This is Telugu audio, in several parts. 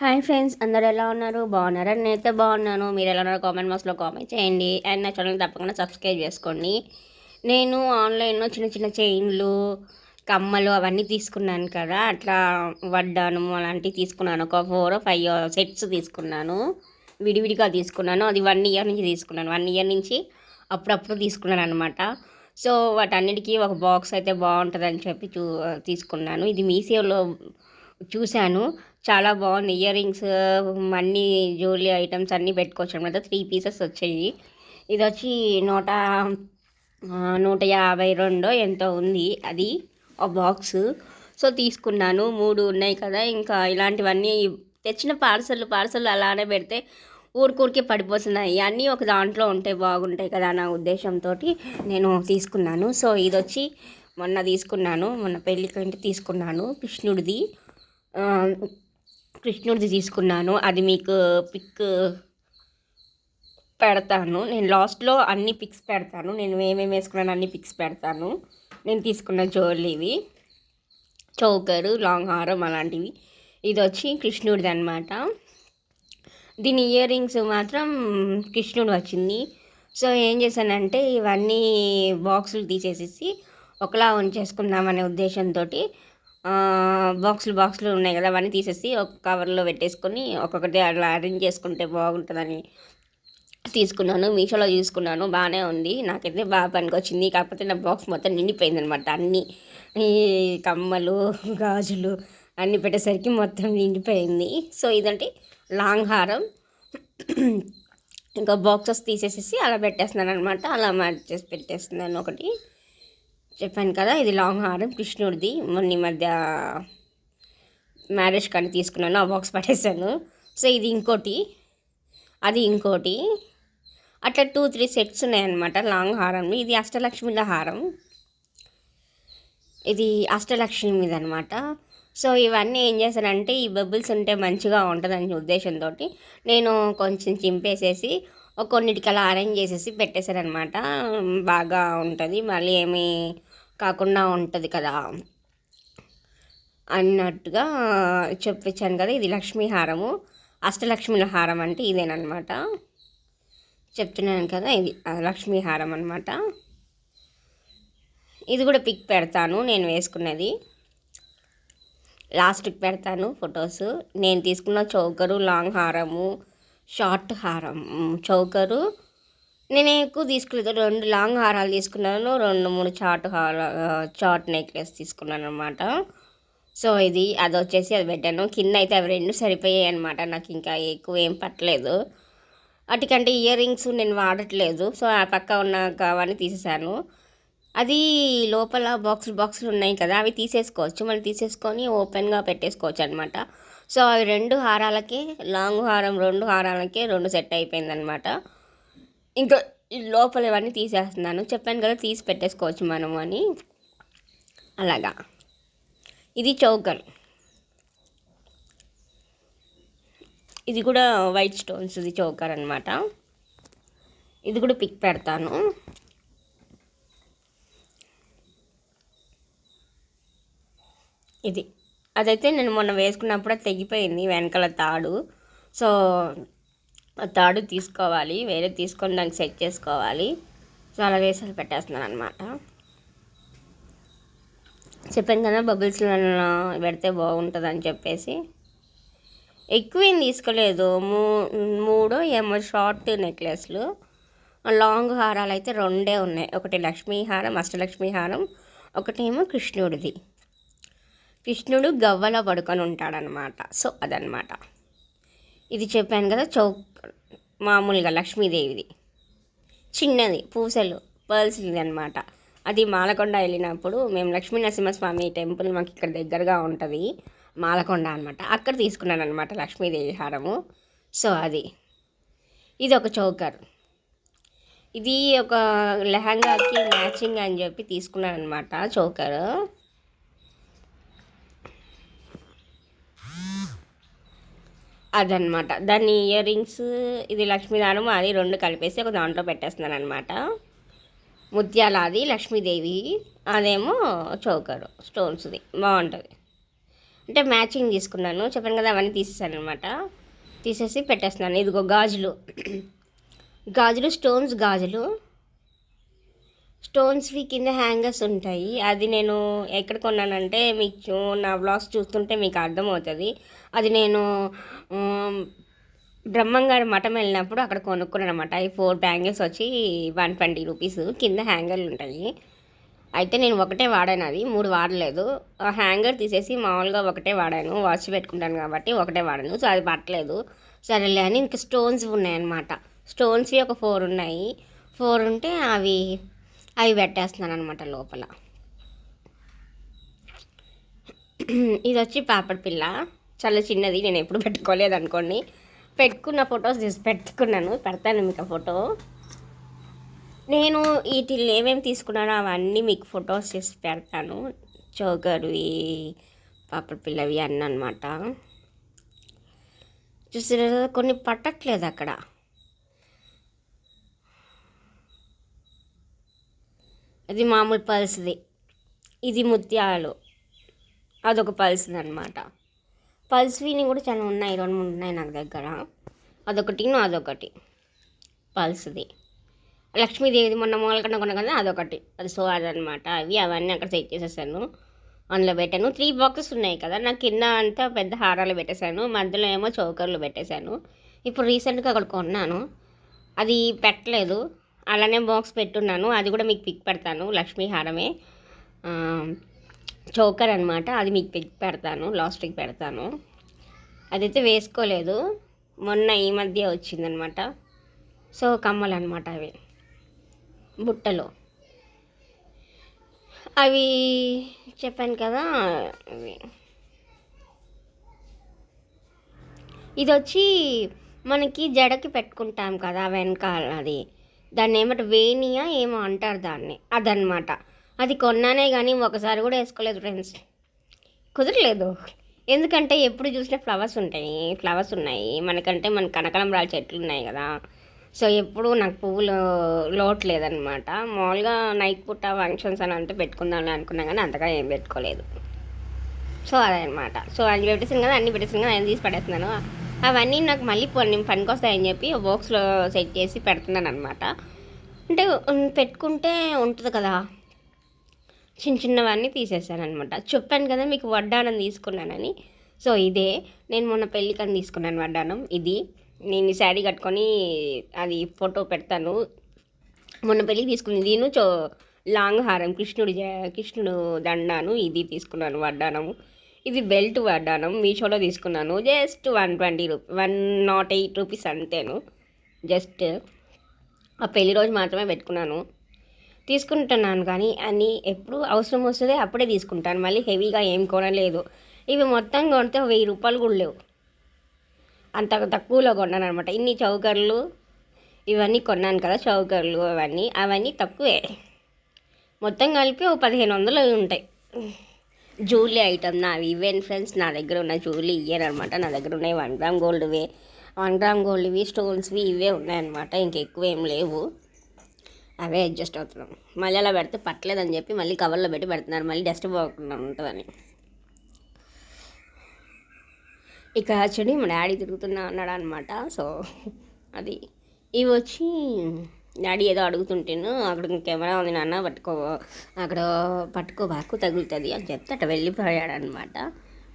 హాయ్ ఫ్రెండ్స్ అందరు ఎలా ఉన్నారు? బాగున్నారా? నేనైతే బాగున్నాను. మీరు ఎలా ఉన్నారో కామెంట్ బాక్స్లో కామెంట్ చేయండి. అండ్ నా ఛానల్ తప్పకుండా సబ్స్క్రైబ్ చేసుకోండి. నేను ఆన్లైన్లో చిన్న చిన్న చైన్లు కమ్మలు అవన్నీ తీసుకున్నాను కదా. అట్లా వడ్డాను అలాంటివి తీసుకున్నాను. ఒక ఫోర్ ఫైవ్ సెట్స్ తీసుకున్నాను. విడివిడిగా తీసుకున్నాను. అది వన్ ఇయర్ నుంచి తీసుకున్నాను. వన్ ఇయర్ నుంచి అప్పుడప్పుడు తీసుకున్నాను అనమాట సో వాటన్నిటికీ ఒక బాక్స్ అయితే బాగుంటుందని చెప్పి చూ తీసుకున్నాను. ఇది మీసేవలో చూశాను. చాలా బాగుంది. ఇయర్ రింగ్స్ అన్ని జ్యువెలరీ ఐటమ్స్ అన్నీ పెట్టుకోవచ్చు అనమాట త్రీ పీసెస్ వచ్చాయి. ఇది వచ్చి నూట నూట యాభై రెండో ఎంతో ఉంది. అది ఆ బాక్స్. సో తీసుకున్నాను. మూడు ఉన్నాయి కదా. ఇంకా ఇలాంటివన్నీ తెచ్చిన పార్సల్ పార్సల్ అలానే పెడితే ఊరికూరికే పడిపోతున్నాయి. అన్నీ ఒక దాంట్లో ఉంటే బాగుంటాయి కదా నా ఉద్దేశంతో నేను తీసుకున్నాను. సో ఇది వచ్చి మొన్న తీసుకున్నాను. మొన్న పెళ్ళికంటే తీసుకున్నాను. కృష్ణుడిది. కృష్ణుడిది తీసుకున్నాను. అది మీకు పిక్ పెడతాను. నేను లాస్ట్లో అన్ని పిక్స్ పెడతాను. నేను ఏమేమి వేసుకున్నాను అన్ని పిక్స్ పెడతాను. నేను తీసుకున్న జోలీవి చౌకరు లాంగ్ హారం అలాంటివి. ఇది వచ్చి కృష్ణుడిది అనమాట దీని ఇయర్ రింగ్స్ మాత్రం కృష్ణుడు వచ్చింది. సో ఏం చేశానంటే ఇవన్నీ బాక్సులు తీసేసేసి ఒకలా ఉంచేసుకుందామనే ఉద్దేశంతో బాక్సులు బాక్సులు ఉన్నాయి కదా అవన్నీ తీసేసి ఒక కవర్లో పెట్టేసుకొని ఒక్కొక్కటి అలా అరేంజ్ చేసుకుంటే బాగుంటుందని తీసుకున్నాను. మీషోలో తీసుకున్నాను బాగానే ఉంది. నాకైతే బాగా పనికొచ్చింది. కాకపోతే నా బాక్స్ మొత్తం నిండిపోయింది అనమాట అన్నీ ఈ కమ్మలు గాజులు అన్నీ పెట్టేసరికి మొత్తం నిండిపోయింది. సో ఇదంటే లాంగ్ హారం. ఇంకా బాక్సెస్ తీసేసేసి అలా పెట్టేస్తున్నాను అనమాట అలా మ్యాచ్ చేసి పెట్టేస్తున్నాను ఒకటి. చెప్పాను కదా ఇది లాంగ్ హారం కృష్ణుడిది. మొన్న ఈ మధ్య మ్యారేజ్ కానీ తీసుకున్నాను ఆ బాక్స్ పట్టేశాను సో ఇది ఇంకోటి అది ఇంకోటి. అట్లా టూ త్రీ సెట్స్ ఉన్నాయన్నమాట లాంగ్ హారంలో. ఇది అష్టలక్ష్మిల హారం. ఇది అష్టలక్ష్మి మీద అనమాట సో ఇవన్నీ ఏం చేశానంటే ఈ బబుల్స్ ఉంటే మంచిగా ఉంటుందని ఉద్దేశంతో నేను కొంచెం చింపేసేసి కొన్నిటికి అలా అరేంజ్ చేసేసి పెట్టేశారనమాట బాగా ఉంటుంది. మళ్ళీ ఏమీ కాకుండా ఉంటుంది కదా. అన్నట్టుగా చెప్పించాను కదా ఇది లక్ష్మీ హారము. అష్టలక్ష్మిల హారం అంటే ఇదేనమాట చెప్తున్నాను కదా ఇది లక్ష్మీ హారం అనమాట ఇది కూడా పిక్ పెడతాను నేను వేసుకున్నది. లాస్ట్కి పెడతాను ఫొటోస్. నేను తీసుకున్న చౌకరు లాంగ్ హారము షార్ట్ హారం చౌకరు నేను ఎక్కువ తీసుకోలేదు రెండు లాంగ్ హారాలు తీసుకున్నాను. రెండు మూడు చాట్ హార చాట్ నెక్లెస్ తీసుకున్నాను అనమాట సో ఇది అది వచ్చేసి అది పెట్టాను. కింద అయితే అవి రెండు సరిపోయాయి అనమాట నాకు ఇంకా ఎక్కువ ఏం పట్టలేదు. వాటికంటే ఇయర్ రింగ్స్ నేను వాడట్లేదు. సో ఆ పక్క ఉన్న కావని తీసేసాను. అది లోపల బాక్స్ బాక్సులు ఉన్నాయి కదా అవి తీసేసుకోవచ్చు. మళ్ళీ తీసేసుకొని ఓపెన్గా పెట్టేసుకోవచ్చు అనమాట సో అవి రెండు హారాలకే లాంగ్ హారం రెండు హారాలకే రెండు సెట్ అయిపోయింది అనమాట ఇంకా లోపల ఇవన్నీ తీసేస్తున్నాను. చెప్పాను కదా తీసి పెట్టేసుకోవచ్చు మనం అని. అలాగా. ఇది చౌకర్ ఇది కూడా వైట్ స్టోన్స్ ఇది చౌకర్ అనమాట ఇది కూడా పిక్ పెడతాను. ఇది. అదైతే నేను మొన్న వేసుకున్నప్పుడు తెగిపోయింది వెనకాల తాడు. సో తాడు తీసుకోవాలి వేరే తీసుకొని దానికి సెట్ చేసుకోవాలి. సో అలా వేసి పెట్టేస్తున్నాను అనమాట చెప్పాను కదా బబుల్స్ పెడితే బాగుంటుంది అని చెప్పేసి. ఎక్కువ ఏం తీసుకోలేదు. మూ మూడు ఏమో షార్ట్ నెక్లెస్లు. లాంగ్ హారాలు అయితే రెండే ఉన్నాయి. ఒకటి లక్ష్మీ హారం అష్టలక్ష్మీ హారం ఒకటేమో కృష్ణుడిది. కృష్ణుడు గవ్వలో పడుకొని ఉంటాడనమాట సో అదనమాట ఇది చెప్పాను కదా చౌక్ మామూలుగా లక్ష్మీదేవిది. చిన్నది పూసలు పర్ల్స్ది అనమాట అది మాలకొండ వెళ్ళినప్పుడు మేము లక్ష్మీ నరసింహస్వామి టెంపుల్ మాకు ఇక్కడ దగ్గరగా ఉంటుంది మాలకొండ అనమాట అక్కడ తీసుకున్నాను అనమాట లక్ష్మీదేవి హారము. సో అది. ఇది ఒక చౌకర్. ఇది ఒక లెహంగాకి మ్యాచింగ్ అని చెప్పి తీసుకున్నాను అనమాట చౌకర్. అదనమాట. దాని ఇయర్ రింగ్స్ ఇది లక్ష్మీదానం అది రెండు కలిపేసి ఒక దాంట్లో పెట్టేస్తున్నాను అనమాట ముత్యాల అది లక్ష్మీదేవి అదేమో చౌకరు స్టోన్స్ది. బాగుంటుంది. అంటే మ్యాచింగ్ తీసుకున్నాను. చెప్పాను కదా అవన్నీ తీసేసాను అనమాట తీసేసి పెట్టేస్తున్నాను. ఇదిగో గాజులు. గాజులు స్టోన్స్ గాజులు. స్టోన్స్వి కింద హ్యాంగర్స్ ఉంటాయి. అది నేను ఎక్కడ కొన్నానంటే మీకు నా వ్లాగ్స్ చూస్తుంటే మీకు అర్థమవుతుంది. అది నేను బ్రహ్మంగారు మఠం వెళ్ళినప్పుడు అక్కడ కొనుక్కున్నాను అనమాట ఈ ఫోర్ బ్యాంగిల్స్ వచ్చి వన్ ట్వంటీ రూపీస్ కింద హ్యాంగర్లు ఉంటాయి. అయితే నేను ఒకటే వాడాను అది మూడు వాడలేదు. ఆ హ్యాంగర్ తీసేసి మామూలుగా ఒకటే వాడాను వాచ్ పెట్టుకుంటాను కాబట్టి ఒకటే వాడాను. సో అది పట్టలేదు. సరేలే అని ఇంకా స్టోన్స్ ఉన్నాయన్నమాట. స్టోన్స్వి ఒక ఫోర్ ఉన్నాయి. ఫోర్ ఉంటే అవి అవి పెట్టేస్తున్నాను అనమాట లోపల. ఇది వచ్చి పాపడ్ పిల్ల. చాలా చిన్నది నేను ఎప్పుడు పెట్టుకోలేదు అనుకోండి. పెట్టుకున్న ఫొటోస్ తీసి పెట్టుకున్నాను. పెడతాను మీకు ఆ ఫోటో. నేను వీటిల్లో ఏమేమి తీసుకున్నానో అవన్నీ మీకు ఫొటోస్ చేసి పెడతాను. చోకర్వి పాపడ్ పిల్లవి అన్నమాట. అనమాట కొన్ని పట్టట్లేదు అక్కడ. అది మామూలు పల్స్ది. ఇది ముత్యాలు. అదొక పల్స్ది అనమాట పల్స్విని కూడా చాలా ఉన్నాయి. రెండు మూడు ఉన్నాయి నాకు దగ్గర. అదొకటి అదొకటి. పల్స్ది. లక్ష్మీదేవిది మొన్న మూలకన్నా కొన్న కదా అదొకటి. అది సో అదనమాట అవి అవన్నీ అక్కడ సెట్ చేసేసాను. అందులో పెట్టాను. త్రీ బాక్సెస్ ఉన్నాయి కదా నా కింద అంతా పెద్ద హారాలు పెట్టేశాను. మధ్యలో ఏమో చౌకర్లు పెట్టేశాను. ఇప్పుడు రీసెంట్గా అక్కడ కొన్నాను. అది పెట్టలేదు. అలానే బాక్స్ పెట్టున్నాను. అది కూడా మీకు పిక్ పెడతాను. లక్ష్మీ హారమే. చౌకర్ అనమాట అది మీకు పిక్ పెడతాను. లాస్ట్కి పెడతాను. అదైతే వేసుకోలేదు. మొన్న ఈ మధ్య వచ్చిందనమాట సో కమ్మలు అనమాట అవి. బుట్టలు. అవి చెప్పాను కదా అవి. ఇది వచ్చి మనకి జడకి పెట్టుకుంటాం కదా వెనకాల అది. దాన్ని ఏమంటే వేణియా ఏమో అంటారు దాన్ని. అదనమాట అది కొన్నానే కానీ ఒకసారి కూడా వేసుకోలేదు ఫ్రెండ్స్. కుదరలేదు. ఎందుకంటే ఎప్పుడు చూసినా ఫ్లవర్స్ ఉంటాయి. ఫ్లవర్స్ ఉన్నాయి. మనకంటే మన కనకలంబరాల చెట్లు ఉన్నాయి కదా. సో ఎప్పుడు నాకు పువ్వులు లోటు లేదనమాట మామూలుగా నైట్ పూట ఫంక్షన్స్ అని అంటే పెట్టుకుందాం అనుకున్నా కానీ అంతగా ఏం పెట్టుకోలేదు. సో అదనమాట సో అది పెట్టేసాను కదా అన్నీ పెట్టేసాను కదా నేను తీసి పడేస్తున్నాను. అవన్నీ నాకు మళ్ళీ కొన్ని పనికొస్తాయని చెప్పి బాక్స్లో సెట్ చేసి పెడుతున్నాను అనమాట అంటే పెట్టుకుంటే ఉంటుంది కదా. చిన్న చిన్నవన్నీ తీసేసాను అనమాట చెప్పాను కదా మీకు వడ్డానం తీసుకున్నానని. సో ఇదే. నేను మొన్న పెళ్ళికని తీసుకున్నాను వడ్డానం ఇది. నేను ఈ శారీ కట్టుకొని అది ఫోటో పెడతాను. మొన్న పెళ్ళికి తీసుకుని దీని చో లాంగ్ హారం. కృష్ణుడి జ- కృష్ణుడు దండాను. ఇది తీసుకున్నాను వడ్డానము ఇది బెల్ట్ వడ్డానం మీషోలో తీసుకున్నాను. Just one twenty rupee one not eight rupees అంతేను. Just ఆ పెళ్ళి రోజు మాత్రమే పెట్టుకున్నాను. తీసుకుంటున్నాను కానీ అన్నీ ఎప్పుడు అవసరం వస్తుంది అప్పుడే తీసుకుంటాను. మళ్ళీ హెవీగా ఏం కొనలేదు. ఇవి మొత్తం కొడితే వెయ్యి రూపాయలు కూడా లేవు. అంత తక్కువలో కొన్నాను అనమాట ఇన్ని చౌకర్లు ఇవన్నీ కొన్నాను కదా చౌకర్లు అవన్నీ అవన్నీ తక్కువే. మొత్తం కలిపి ఓ పదిహేను వందలు ఉంటాయి. జూలీ ఐటమ్ నావి. ఇవేన్ ఫ్రెండ్స్ నా దగ్గర ఉన్న జూలీ ఇయ్యనమాట నా దగ్గర ఉన్నాయి వన్ గ్రామ్ గోల్డ్వే. వన్ గ్రామ్ గోల్డ్వి స్టోన్స్వి ఇవే ఉన్నాయన్నమాట. ఇంకెక్కువ ఏం లేవు. అవే అడ్జస్ట్ అవుతున్నాం. మళ్ళీ అలా పెడితే పట్టలేదని చెప్పి మళ్ళీ కవర్లో పెట్టి పెడుతున్నారు. మళ్ళీ డస్ట్ పోకుండా ఉంటుందని. ఇక చూడండి మా డాడీ తిరుగుతున్నా అన్నాడు అనమాట సో అది. ఇవి వచ్చి డాడీ ఏదో అడుగుతుంటేను అక్కడ కెమెరా ఉంది నాన్న పట్టుకో అక్కడ పట్టుకోబాకు తగులుతుంది అని చెప్తే అట్లా వెళ్ళిపోయాడు అనమాట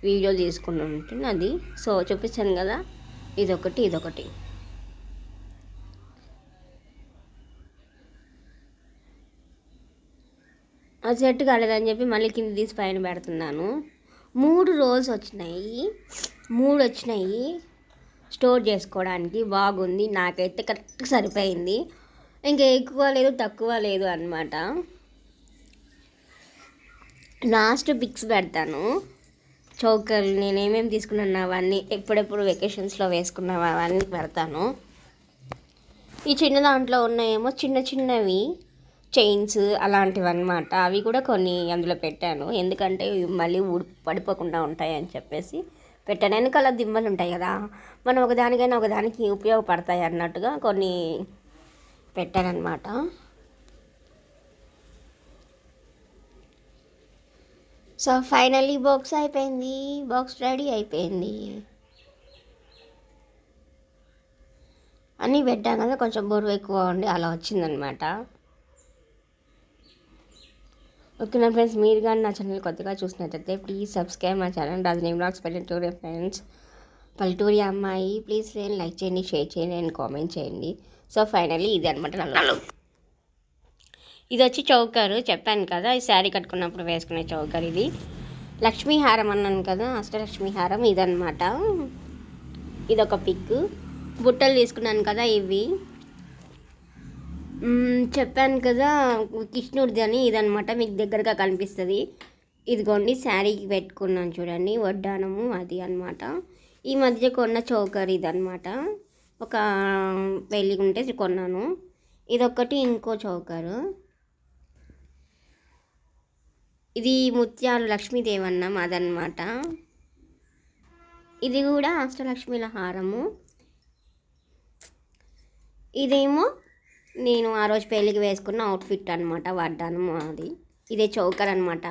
వీడియో తీసుకుని ఉంటుంది అది. సో చూపించాను కదా ఇదొకటి ఇదొకటి. అది సెట్ కాలేదని చెప్పి మళ్ళీ కింద తీసి పైన పెడుతున్నాను. మూడు రోల్స్ వచ్చినాయి. మూడు వచ్చినాయి. స్టోర్ చేసుకోవడానికి బాగుంది. నాకైతే కరెక్ట్ సరిపోయింది. ఇంకా ఎక్కువ లేదు తక్కువ లేదు అనమాట లాస్ట్ పిక్స్ పెడతాను. చౌకర్లు నేను ఏమేమి తీసుకున్నాను అవన్నీ ఎప్పుడెప్పుడు వెకేషన్స్లో వేసుకున్నావు అవన్నీ పెడతాను. ఈ చిన్న దాంట్లో ఉన్నాయేమో చిన్న చిన్నవి చైన్స్ అలాంటివి అన్నమాట అవి కూడా కొన్ని అందులో పెట్టాను. ఎందుకంటే మళ్ళీ ఊడి పడిపోకుండా ఉంటాయి అని చెప్పేసి పెట్టాను. వెనకాల దిమ్మలు ఉంటాయి కదా మనం ఒకదానికైనా ఒకదానికి ఉపయోగపడతాయి అన్నట్టుగా కొన్ని పెట్టారనమాట. సో ఫైనల్లీ బాక్స్ అయిపోయింది. బాక్స్ రెడీ అయిపోయింది. అన్నీ పెట్టాం కదా కొంచెం బరువు ఎక్కువ ఉండి అలా వచ్చిందనమాట. ఓకే నా ఫ్రెండ్స్ మీరు కానీ నా ఛానల్ కొత్తగా చూసినట్లయితే ప్లీజ్ సబ్స్క్రైబ్ మా ఛానల్. రజనీ బ్లాగ్స్ పల్లెటూరి ఫ్రెండ్స్. పల్లెటూరి అమ్మాయి ప్లీజ్ ఫ్రెండ్ లైక్ చేయండి షేర్ చేయండి అండ్ కామెంట్ చేయండి. సో ఫైనల్లీ ఇది అనమాట నల్ల ఇది వచ్చి చౌకర్ చెప్పాను కదా ఈ శారీ కట్టుకున్నప్పుడు వేసుకునే చౌకర్ ఇది. లక్ష్మీ హారం అన్నాను కదా అష్టలక్ష్మీ హారం ఇదనమాట ఇది ఒక పిక్ బుట్టలు తీసుకున్నాను కదా ఇవి. చెప్పాను కదా కృష్ణుడిది అని ఇదనమాట మీకు దగ్గరగా కనిపిస్తుంది. ఇదిగోండి శారీకి పెట్టుకున్నాను చూడండి వడ్డానము అది అన్నమాట. ఈ మధ్య కొన్న చౌకర్ ఇదనమాట ఒక వెళ్ళి ఉంటే కొన్నాను. ఇదొకటి ఇంకో చౌకరు. ఇది ముత్యాలు లక్ష్మీదేవన్నం అదనమాట ఇది కూడా అష్టలక్ష్మిల హారము. ఇదేమో నేను ఆ రోజు పెళ్ళికి వేసుకున్న అవుట్ఫిట్ అనమాట వడ్డాను అది ఇదే చౌకర్ అనమాట